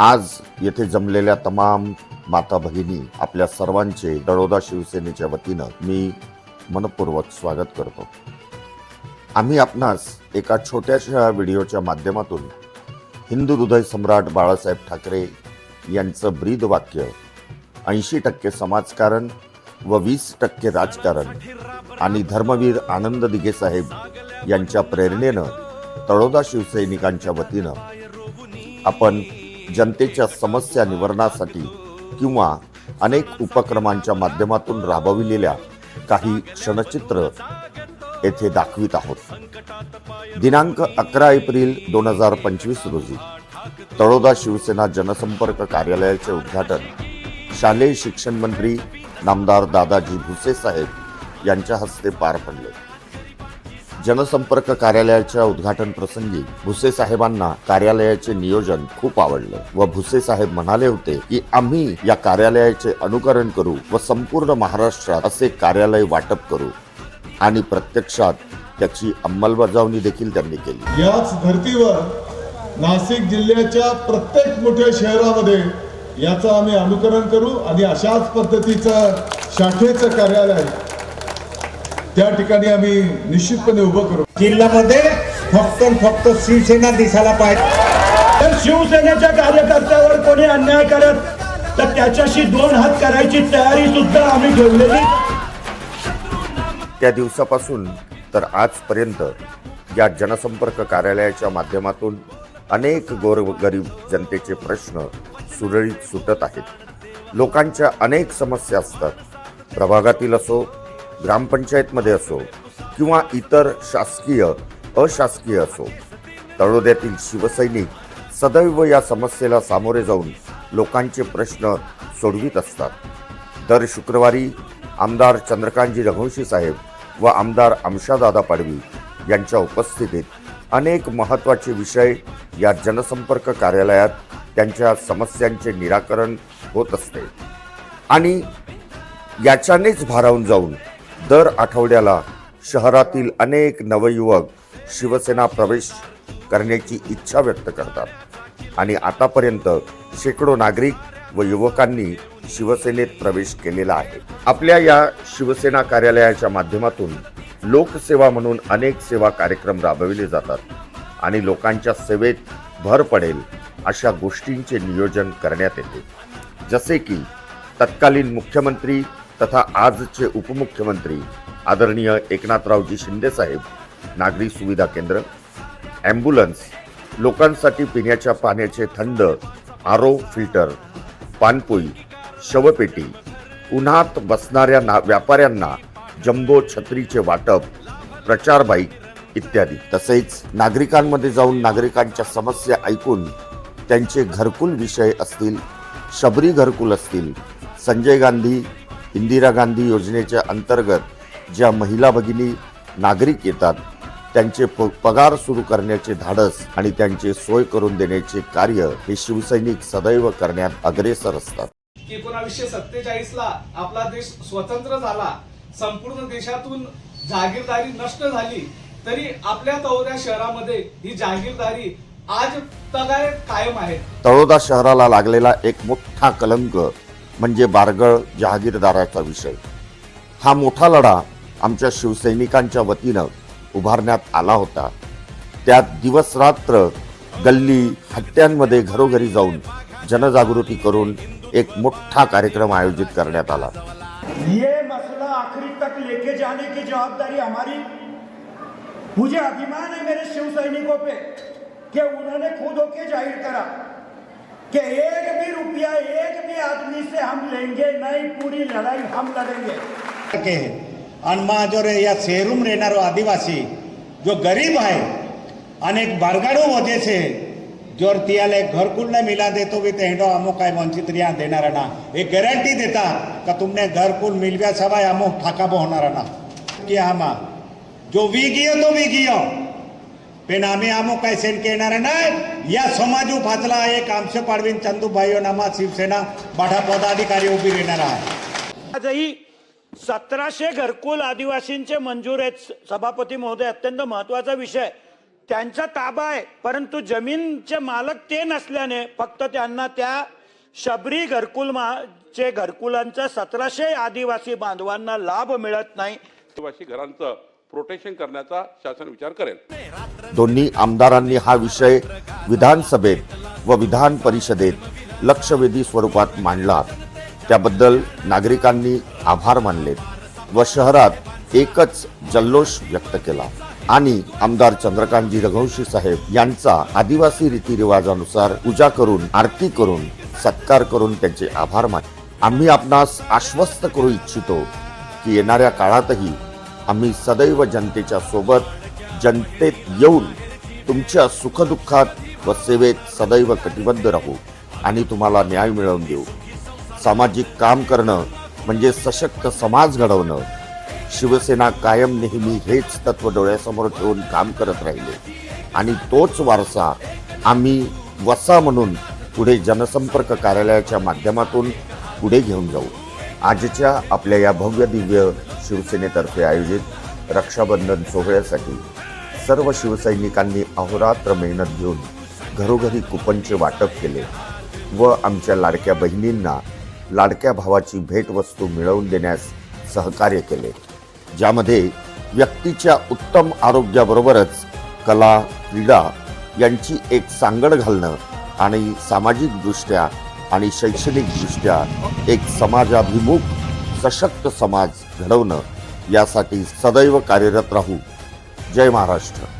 आज येथे जमलेल्या तमाम माता भगिनी आपल्या सर्वांचे दडोदा शिवसेनेच्या वतीनं मी मनपूर्वक स्वागत करतो. आम्ही आपणास एका छोट्याशा व्हिडिओच्या माध्यमातून हिंदू हृदय सम्राट बाळासाहेब ठाकरे यांचं ब्रीद वाक्य ऐंशी टक्के समाजकारण व वीस टक्के राजकारण आणि धर्मवीर आनंद दिघे साहेब यांच्या प्रेरणेनं तळोदा शिवसैनिकांच्या वतीनं आपण जनतेच्या समस्या निवारणासाठी किंवा अनेक उपक्रमांच्या माध्यमातून राबविलेल्या काही क्षणचित्र येथे दाखवित आहोत. दिनांक अकरा एप्रिल दोन हजार पंचवीस रोजी तळोदा शिवसेना जनसंपर्क कार्यालयाचे उद्घाटन शालेय शिक्षण मंत्री नामदार दादाजी भुसे साहेब यांच्या हस्ते पार पडले. जनसंपर्क कार्यालयाच्या उद्घाटन प्रसंगी भुसे साहेबांना कार्यालयाचे नियोजन खूप आवडले व भुसे साहेब म्हणाले होते की आम्ही या कार्यालयाचे अनुकरण करू व संपूर्ण महाराष्ट्रात असे कार्यालय वाटप करू आणि प्रत्यक्षात त्याची अंमलबजावणी देखील त्यांनी केली. याच धर्तीवर नाशिक जिल्ह्याच्या प्रत्येक मोठ्या शहरामध्ये याचं आम्ही अनुकरण करू आणि अशाच पद्धतीचं शाखेचं कार्यालय त्या ठिकाणी आम्ही निश्चितपणे उभं करू. जिल्ह्यामध्ये फक्त फक्त शिवसेना दिसायला पाहिजे. तर शिवसेनेच्या कार्यकर्त्यावर कोणी अन्याय करत तर त्याच्याशी दोन हात करायची तयारी सुद्धा आम्ही ठेवलेली. त्या दिवसापासून तर आजपर्यंत या जनसंपर्क कार्यालयाच्या माध्यमातून अनेक गोरगरीब जनतेचे प्रश्न सुरळीत सुटत आहेत. लोकांच्या अनेक समस्या असतात. प्रभागातील असो ग्रामपंचायतमध्ये असो किंवा इतर शासकीय अशासकीय असो तळोद्यातील शिवसैनिक सदैव या समस्येला सामोरे जाऊन लोकांचे प्रश्न सोडवित असतात. दर शुक्रवारी आमदार चंद्रकांतजी रघुवंशी साहेब व आमदार आमशादादा पाडवी यांच्या उपस्थितीत अनेक महत्त्वाचे विषय या जनसंपर्क कार्यालयात त्यांच्या समस्यांचे निराकरण होत असते. आणि याच्यानेच भारावून जाऊन दर आठवड्याला शहरातील अनेक नवयुवक शिवसेना प्रवेश करण्याची इच्छा व्यक्त करतात. आणि आतापर्यंत शेकडो नागरिक व युवकांनी शिवसेनेत प्रवेश केलेला आहे. आपल्या या शिवसेना कार्यालयाच्या माध्यमातून लोकसेवा म्हणून अनेक सेवा कार्यक्रम राबविले जातात आणि लोकांच्या सेवेत भर पडेल अशा गोष्टींचे नियोजन करण्यात येते. जसे की तत्कालीन मुख्यमंत्री तथा आजचे उपमुख्यमंत्री आदरणीय एकनाथरावजी शिंदेसाहेब नागरी सुविधा केंद्र ॲम्ब्युलन्स लोकांसाठी पिण्याच्या पाण्याचे थंड आरो फिल्टर पानपोई शवपेटी उन्हात बसणाऱ्या ना व्यापाऱ्यांना जम्बो छत्रीचे वाटप प्रचार बाईक इत्यादी. तसेच नागरिकांमध्ये जाऊन नागरिकांच्या समस्या ऐकून त्यांचे घरकुल विषय असतील शबरी घरकुल असतील संजय गांधी इंदिरा गांधी योजनेच्या अंतर्गत ज्या महिला भगिनी नागरिक येतात त्यांचे प- पगार सुरू करण्याचे धाडस आणि त्यांचे सोय करून देण्याचे कार्य हे शिवसैनिक सदैव करण्यात अग्रेसर असतात. एकोणावीसशे सत्तेचाळीस ला आपला देश स्वतंत्र झाला. संपूर्ण देशातून जहागीरदारी नष्ट झाली. तरी आपल्या तळोद्या शहरामध्ये ही जहागीरदारी आज तगायत कायम आहे. तळोदा शहराला लागलेला एक मोठा कलंक म्हणजे बारगळ जहागीरदाराचा विषय. हा मोठा लढा आमच्या शिवसैनिकांच्या वतीनं उभारण्यात आला होता. त्यात दिवस रात्र गल्ली हट्ट्यांमध्ये घरोघरी जाऊन जनजागृती करून एक मोठा कार्यक्रम आयोजित करण्यात आला. ये मसला आखिरी तक लेके जाने की जवाबदारी हमारी। मुझे अभिमान है मेरे शिव सैनिकों पे कि उन्होंने खुद होके जाहिर करा। कि एक भी रुपया एक भी आदमी से हम लेंगे नहीं पूरी लड़ाई हम लढेंगे अनमा जो रे या शेरूम रहना रो आदिवासी जो गरीब आहे आणि एक बारगाडो वजह से जोर तियाले घरकुल ने मिला देतो भी तेंडो अमुक का वंचित रिया देणार रहना एक गारंटी देता का तुमने घर कुल मिल गया सवाय अमुक ठाकाबो होणार रहना की आमा जो वी गियो तो वी गियो पण आम्ही अमुक काय सेन केणार नाही या समाजू फाचला एक आमचे पाडवीन चंदूभाईयो नामा शिवसेना बाठा पदाधिकारी उभी राहणार आहे. आजही सतराशे घरकुल आदिवासींचे मंजूर आहेत. सभापती महोदय अत्यंत महत्त्वाचा विषय त्यांचा ताबा आहे परंतु जमीनचे मालक ते नसल्याने फक्त त्यांना त्या शबरी घरकुल चे घरकुलांचा सतराशे आदिवासी बांधवांना लाभ मिळत नाही. आदिवासी घरांचं प्रोटेक्शन करण्याचा शासन विचार करेल. दोन्ही आमदारांनी हा विषय विधानसभेत व विधान परिषदेत लक्षवेधी स्वरूपात मांडला. त्याबद्दल नागरिकांनी आभार मानले व शहरात एकच जल्लोष व्यक्त केला. आणि आमदार चंद्रकांतजी रघुवंशी साहेब यांचा आदिवासी रीतिरिवाजानुसार पूजा करून आरती करून सत्कार करून त्यांचे आभार मानले. आम्ही आपणास आश्वस्त करू इच्छितो की येणाऱ्या काळातही आम्ही सदैव जनतेच्या सोबत जनतेत येऊन तुमच्या सुखदुःखात व सेवेत सदैव कटिबद्ध राहू आणि तुम्हाला न्याय मिळवून देऊ. सामाजिक काम करणं म्हणजे सशक्त समाज घडवणं. शिवसेना कायम नेहमी हेच तत्व डोळ्यासमोर ठेवून काम करत राहिले. आणि तोच वारसा आम्ही वसा म्हणून पुढे जनसंपर्क कार्यालयाच्या माध्यमातून पुढे घेऊन जाऊ. आजच्या आपल्या या भव्य दिव्य शिवसेनेतर्फे आयोजित रक्षाबंधन सोहळ्यासाठी सर्व शिवसैनिकांनी अहोरात्र मेहनत घेऊन घरोघरी कुपनचे वाटप केले व आमच्या लाडक्या बहिणींना लाडक्या भावाची भेटवस्तू मिळवून देण्यास सहकार्य केले. ज्यामध्ये व्यक्तीच्या उत्तम आरोग्याबरोबरच कला क्रीडा यांची एक सांगड घालणं आणि सामाजिकदृष्ट्या आणि शैक्षणिकदृष्ट्या एक समाजाभिमुख सशक्त समाज घडवणं यासाठी सदैव कार्यरत राहू. जय महाराष्ट्र.